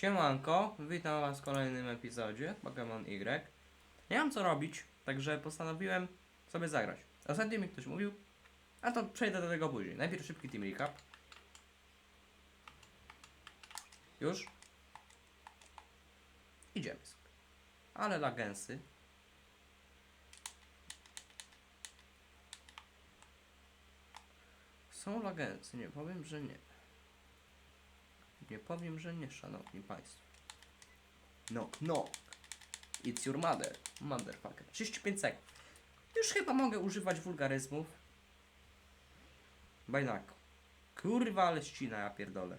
Siemanko, witam was w kolejnym epizodzie Pokémon Y. Nie mam co robić, także postanowiłem sobie zagrać. Ostatnio mi ktoś mówił, a to przejdę do tego później. Najpierw szybki team recap. Już? Idziemy sobie. Ale lagensy. Są lagensy, nie powiem, że nie. Nie powiem, że nie, szanowni państwo. Knock, knock. It's your mother. Motherfucker. 35 sekund. Już chyba mogę używać wulgaryzmów. Bajnako. Kurwa, ale ścina, ja pierdolę.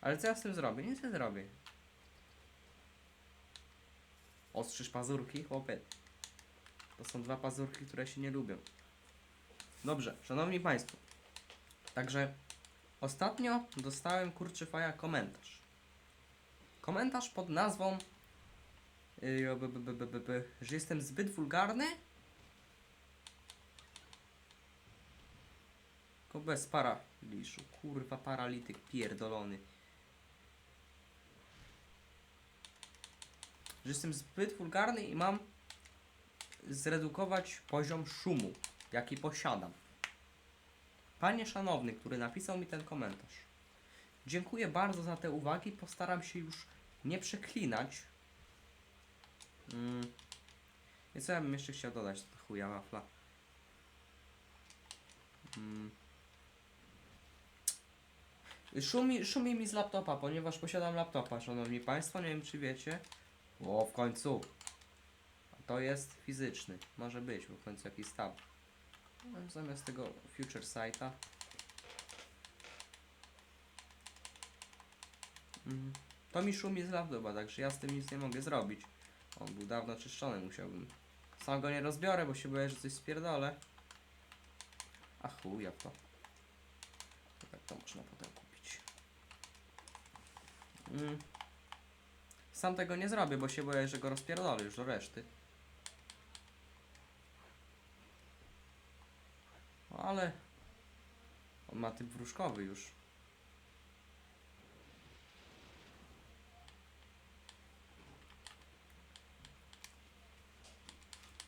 Ale co ja z tym zrobię? Nic nie zrobię. Ostrzysz pazurki, chłopie. To są dwa pazurki, które się nie lubią. Dobrze, szanowni państwo. Także Ostatnio dostałem kurczę faja komentarz. Komentarz pod nazwą b, że jestem zbyt wulgarny? Tylko bez paraliszu. Kurwa paralityk pierdolony. Że jestem zbyt wulgarny i mam zredukować poziom szumu, jaki posiadam. Panie szanowny, który napisał mi ten komentarz. Dziękuję bardzo za te uwagi. Postaram się już nie przeklinać. Mm. I co ja bym jeszcze chciał dodać do chuja wafla? Mm. Szumi, szumi mi z laptopa, ponieważ posiadam laptopa, szanowni państwo. Nie wiem czy wiecie. O, w końcu. To jest fizyczny. Może być, bo w końcu jakiś stab. No, Zamiast tego Future Site'a. Mhm. To mi szumi z laptopa, także ja z tym nic nie mogę zrobić. On był dawno czyszczony, musiałbym. Sam go nie rozbiorę, bo się boję, że coś spierdolę. A chuja w to. To tak to można potem kupić. Mm. Sam tego nie zrobię, bo się boję, że go rozpierdolę już do reszty. No, ale on ma typ wróżkowy już.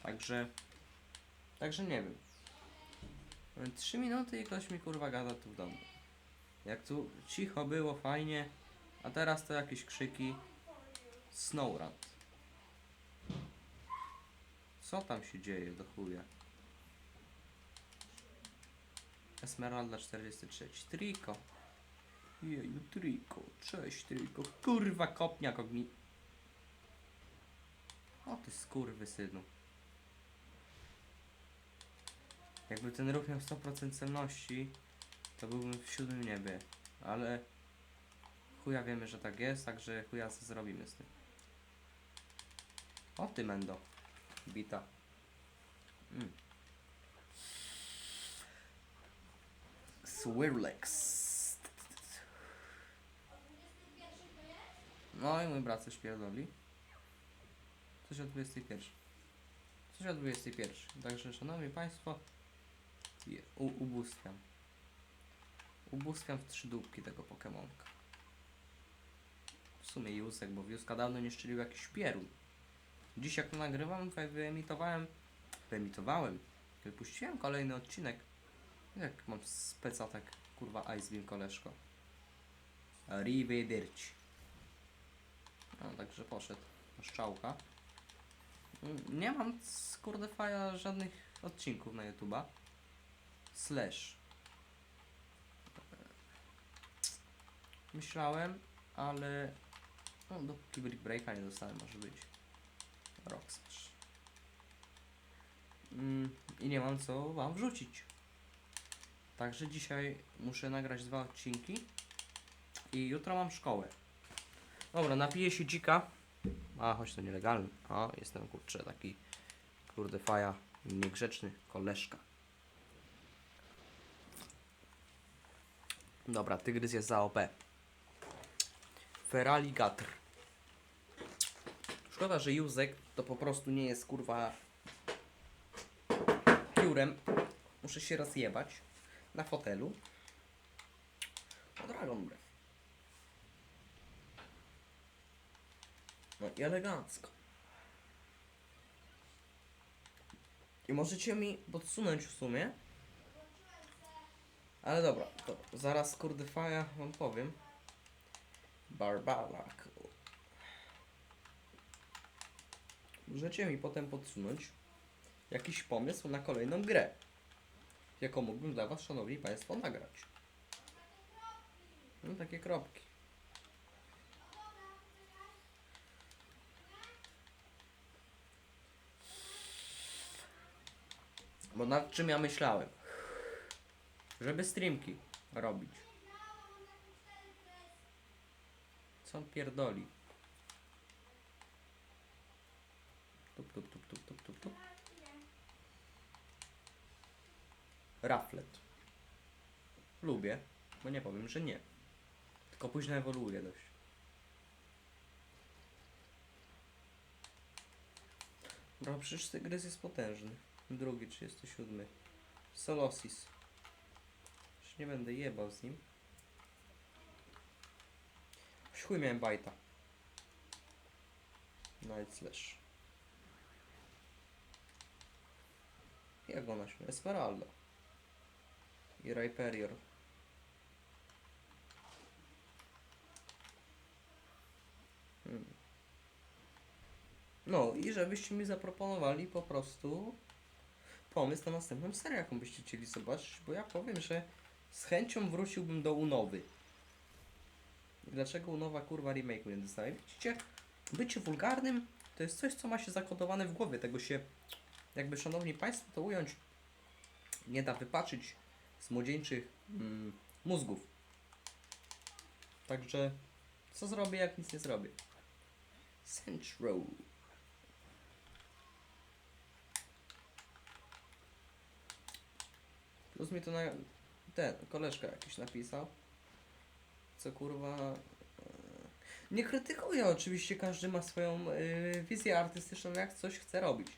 Także, także nie wiem. Trzy minuty i ktoś mi kurwa gada tu w domu. Jak tu cicho było, fajnie, a teraz to jakieś krzyki. Snowrun. Co tam się dzieje do chuja? Esmeralda 43. Triko. Jeju, Triko. Cześć, Triko. Kurwa, kopniak ogni... O ty skurwy synu. Jakby ten ruch miał 100% celności, to byłbym w siódmym niebie. Ale chuja wiemy, że tak jest, także chuja co zrobimy z tym. O ty mendo. Bita. Mm. Swirlex. No i mój brat coś pierdoli. Coś o 21. Coś o 21. Także szanowni państwo, u, ubóstwiam. Ubóstwiam w trzy dupki tego Pokemonka. W sumie Jusek, bo Juska dawno nie szczelił jakiś pierun. Dziś jak to nagrywam, wy- wyemitowałem, wyemitowałem, wypuściłem kolejny odcinek jak mam specatek, kurwa Ice Beam koleżko. Arrivederci. No, także poszedł. Szczałka. Mm, Nie mam z kurde faja żadnych odcinków na YouTube'a. Slash. Myślałem, ale no, dopóki Brick Breaka nie dostałem, może być. Rock Smash. Mm, I nie mam co wam wrzucić. Także dzisiaj muszę nagrać dwa odcinki i jutro mam szkołę. Dobra, napiję się dzika. A, choć to nielegalny. O, jestem kurczę taki kurde faja niegrzeczny koleżka. Dobra, tygrys jest za OP. Feraligatr. Szkoda, że Józek to po prostu nie jest kurwa piórem. Muszę się rozjebać na fotelu. O Dragon Breath. No i elegancko. I możecie mi podsunąć w sumie. Ale dobra, to zaraz kurde faja wam powiem. Barbalak. Możecie mi potem podsunąć jakiś pomysł na kolejną grę, jaką mógłbym dla was, szanowni państwo, nagrać. No takie kropki. Bo nad czym ja myślałem? Żeby streamki robić. Co on pierdoli? Tup, tup, tup, tup, tup, tup. Raflet. Lubię, bo nie powiem, że nie. Tylko późno ewoluuje dość. No przecież tygrys jest potężny. Drugi, 37. Solosis. Już nie będę jebał z nim. Chuj miałem bajta. Night Slash. Jak ona się Esmeralda. I Rhyperior. Hmm. No i żebyście mi zaproponowali po prostu pomysł na następną serię, jaką byście chcieli zobaczyć, bo ja powiem, że z chęcią wróciłbym do Unowy. Dlaczego Unowa kurwa remake'u nie dostaje? Widzicie, bycie wulgarnym to jest coś, co ma się zakodowane w głowie, tego się, jakby szanowni państwo to ująć, nie da wypaczyć z młodzieńczych mm, mózgów. Także, co zrobię, jak nic nie zrobię? Central. Plus mi to na... ten koleżka jakiś napisał. Co kurwa... e, Nie krytykuję oczywiście, każdy ma swoją e, wizję artystyczną, jak coś chce robić.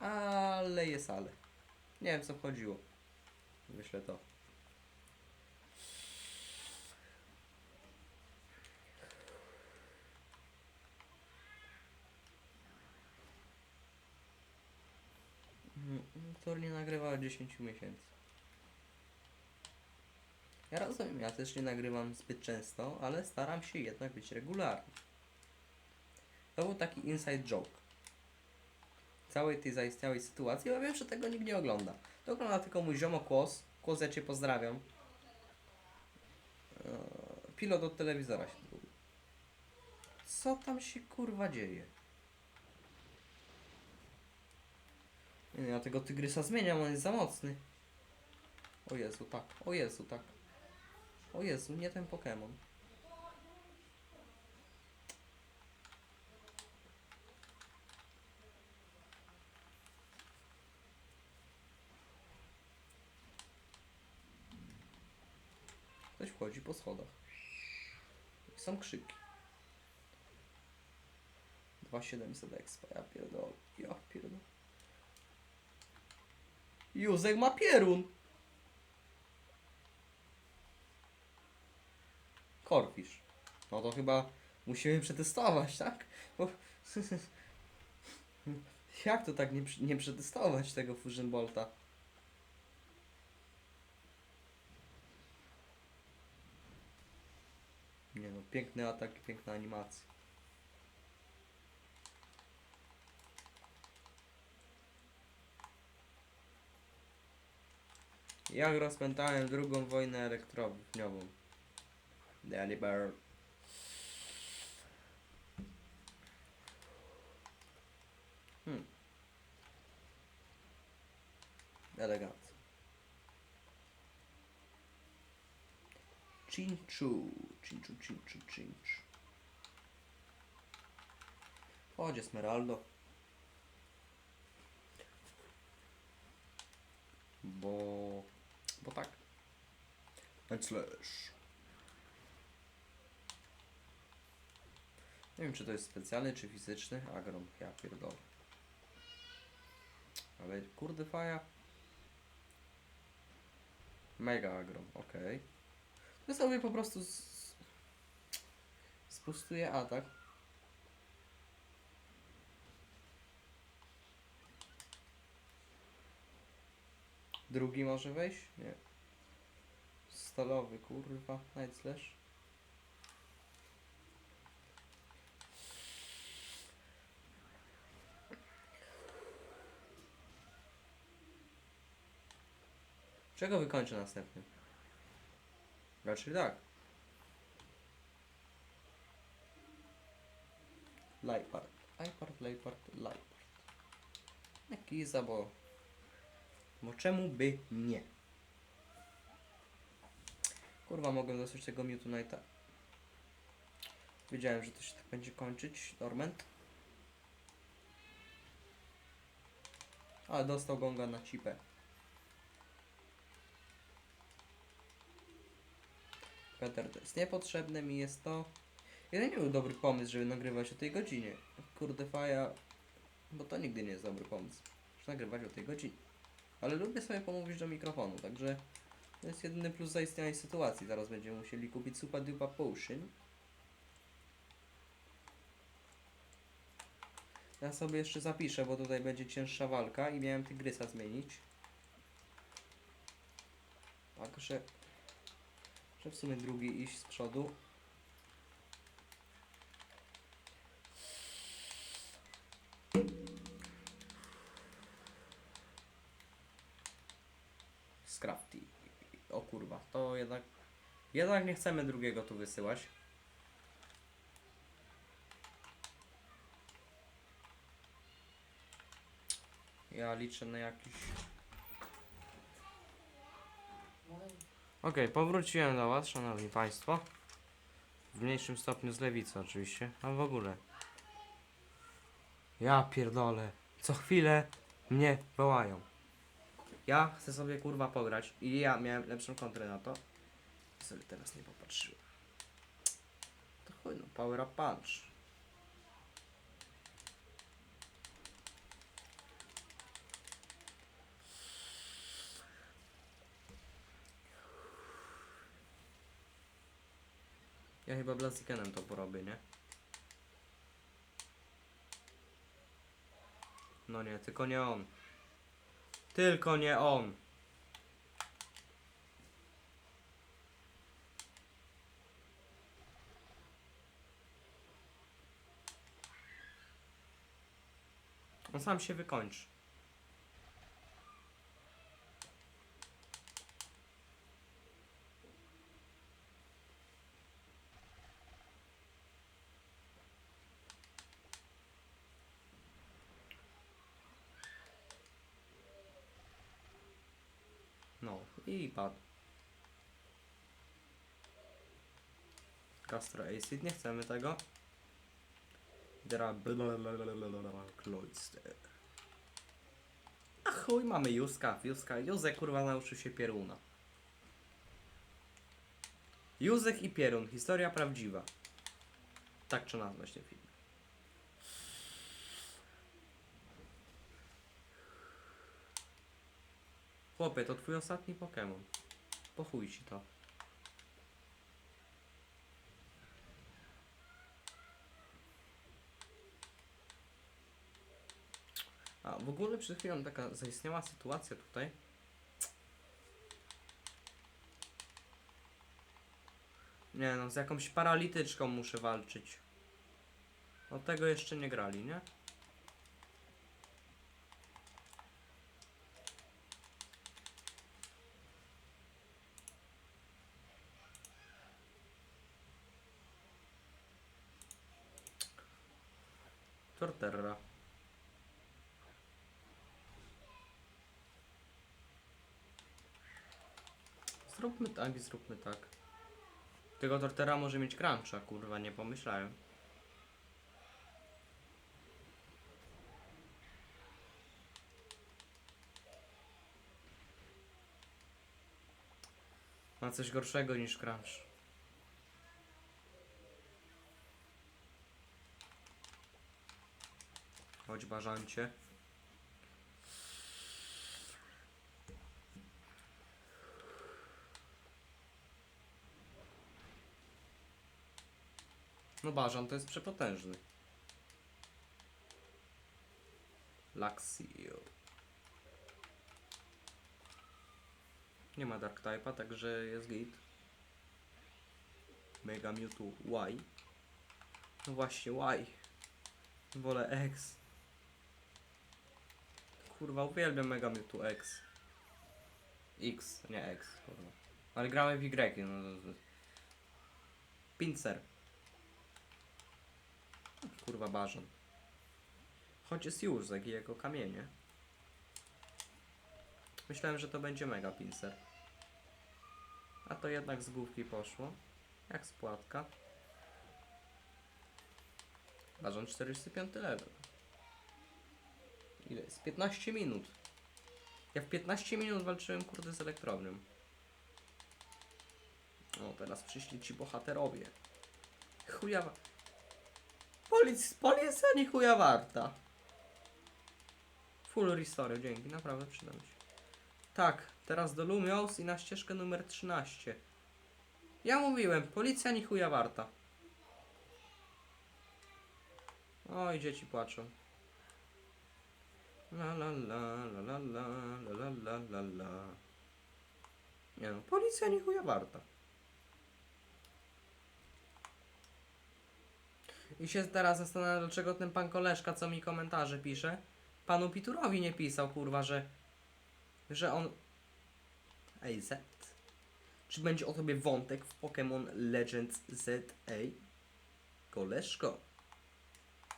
Ale jest ale. Nie wiem co chodziło. Myślę to. Mm, Tor nie nagrywa od 10 miesięcy. Ja rozumiem, ja też nie nagrywam zbyt często, ale staram się jednak być regularny. To był taki inside joke. Całej tej zaistniałej sytuacji, bo wiem, że tego nikt nie ogląda. To ogląda tylko mój ziomo Kłos. Kłos, ja Cię pozdrawiam. Eee, Pilot od telewizora się zgubił. Co tam się kurwa dzieje? Nie, Ja tego tygrysa zmieniam, on jest za mocny. O Jezu, tak. O Jezu, tak. O Jezu, nie ten Pokémon. Ktoś wchodzi po schodach. I są krzyki. 2700 expa, ja pierdolę. Ja pierdolę. Józek ma pierun! Korfisz. No to chyba musimy przetestować, tak? Bo... Jak to tak nie, nie przetestować tego Fusion Bolta? Nie no, piękny atak i piękna animacja. Jak rozpętałem drugą wojnę elektrowniową. Daddy Bear. Hmm. Elegancko. Cinchu. Cinchu, cinchu, cinch. Chodź, Esmeraldo. Bo... Bo tak. Slash. Nie wiem, czy to jest specjalny, czy fizyczny. Agrom, ja pierdolę. Ale kurde faja. Mega agrom, okej. To sobie po prostu z... Spustuje atak. Drugi może wejść? Nie. Stalowy, kurwa. Night slash. Czego wykończę następnym? Raczej tak. Lightpart. iPart, Lightpart, Lightpart. Jakiza, bo... Bo czemu by nie? Kurwa, mogłem dostać tego Mewtwo Knighta. Wiedziałem, że to się tak będzie kończyć. Torment. Ale dostał gonga na cipę. Peter, to jest niepotrzebne mi jest to. Jeden nie był dobry pomysł, żeby nagrywać o tej godzinie. Kurde faja, bo to nigdy nie jest dobry pomysł, żeby nagrywać o tej godzinie. Ale lubię sobie pomówić do mikrofonu, także to jest jedyny plus zaistniałej sytuacji. Zaraz będziemy musieli kupić Super Dupa Potion. Ja sobie jeszcze zapiszę, bo tutaj będzie cięższa walka i miałem tygrysa zmienić. Także, że w sumie drugi iść z przodu. Scrafty. O kurwa, to jednak... Jednak nie chcemy drugiego tu wysyłać. Ja liczę na jakiś... Okej, powróciłem do Was, szanowni Państwo. W mniejszym stopniu z lewicy oczywiście, a w ogóle. Ja pierdolę. Co chwilę mnie wołają. Ja chcę sobie kurwa pograć i ja miałem lepszą kontrę na to. Sobie teraz nie popatrzyłem. To chuj no, power up punch. Ja chyba Blazikenem to porobię, nie? No nie, tylko nie on. Tylko nie on. On sam się wykończy. No i padł. Castro Acid, nie chcemy tego. Dra Kloister. A chuj, mamy Józka, Józka. Józek kurwa nauczył się Pieruna. Józek i Pierun, historia prawdziwa. Tak trzeba nazwać ten film. Chłopie, to twój ostatni Pokémon. Po chuj ci to. A w ogóle przed chwilą taka zaistniała sytuacja tutaj. Nie no, z jakąś paralityczką muszę walczyć. O tego jeszcze nie grali, nie? Zróbmy tak i zróbmy tak. Tego Tortera może mieć cruncha, kurwa, nie pomyślałem. Ma coś gorszego niż crunch. Chodź bażancie. Bażan to jest przepotężny. Luxio. Nie ma Dark Type'a, także jest git. Mega Mewtwo Y. No właśnie, Y. Wolę X. Kurwa, uwielbiam Mega Mewtwo X. X, nie X, kurwa. Ale gramy w Y, no Pincer. Kurwa bażan. Choć jest już jak jego kamienie. Myślałem, że to będzie mega pincer. A to jednak z główki poszło. Jak spłatka. Bażan 45 level. Ile jest? 15 minut. Ja w 15 minut walczyłem kurde z elektrownią. O, teraz przyszli ci bohaterowie. Chujawa. Polic policja nie chuja warta. Full restore, dzięki, naprawdę przyda mi się. Tak, teraz do Lumios i na ścieżkę numer 13. Ja mówiłem, policja nie chuja warta. Oj, dzieci płaczą. La la la la la la la la la la. Nie no, policja nie chuja warta. I się teraz zastanawiam, dlaczego ten pan koleżka, co mi komentarze pisze, panu Piturowi nie pisał, kurwa, że, że on... Ej, Z. Czy będzie o tobie wątek w Pokémon Legends ZA? Koleżko,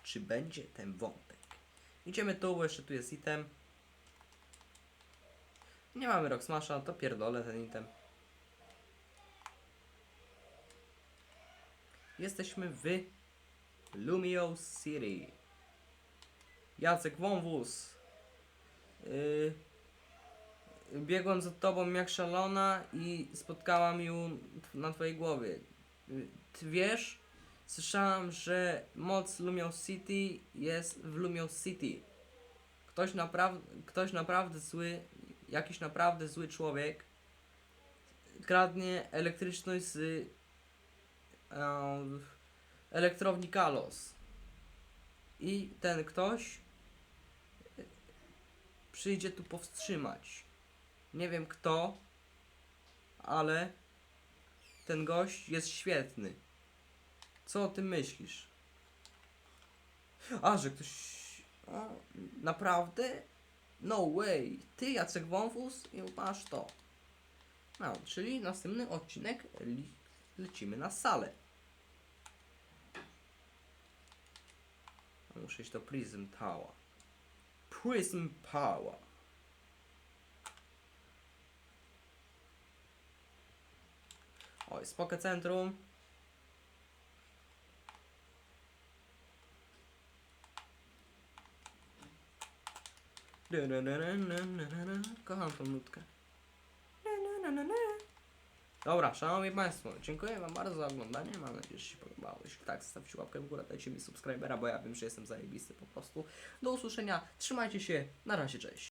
czy będzie ten wątek? Idziemy tu, bo jeszcze tu jest item. Nie mamy Rock Smasha, to pierdolę ten item. Jesteśmy w Lumio City. Jacek Wąwóz. Yy, biegłem za tobą jak szalona i spotkałam ją na twojej głowie. Yy, Ty wiesz? Słyszałam, że moc Lumio City jest w Lumio City. Ktoś, napraw- ktoś naprawdę zły, jakiś naprawdę zły człowiek kradnie elektryczność z e, elektrowni Kalos. I ten ktoś przyjdzie tu powstrzymać. Nie wiem kto, ale ten gość jest świetny. Co o tym myślisz? A, że ktoś... Naprawdę? No way. Ty, Jacek Wąwóz i masz to. No, czyli następny odcinek lecimy na salę. Muszę iść do Prism Tower. Prism Power. Oj, Spoke Centrum. Kocham tą nutkę. Dobra, szanowni państwo, dziękuję wam bardzo za oglądanie, mam nadzieję, że się podobało. Jeśli tak, zostawcie łapkę w górę, dajcie mi subskrybera, bo ja wiem, że jestem zajebisty po prostu. Do usłyszenia, trzymajcie się, na razie, cześć.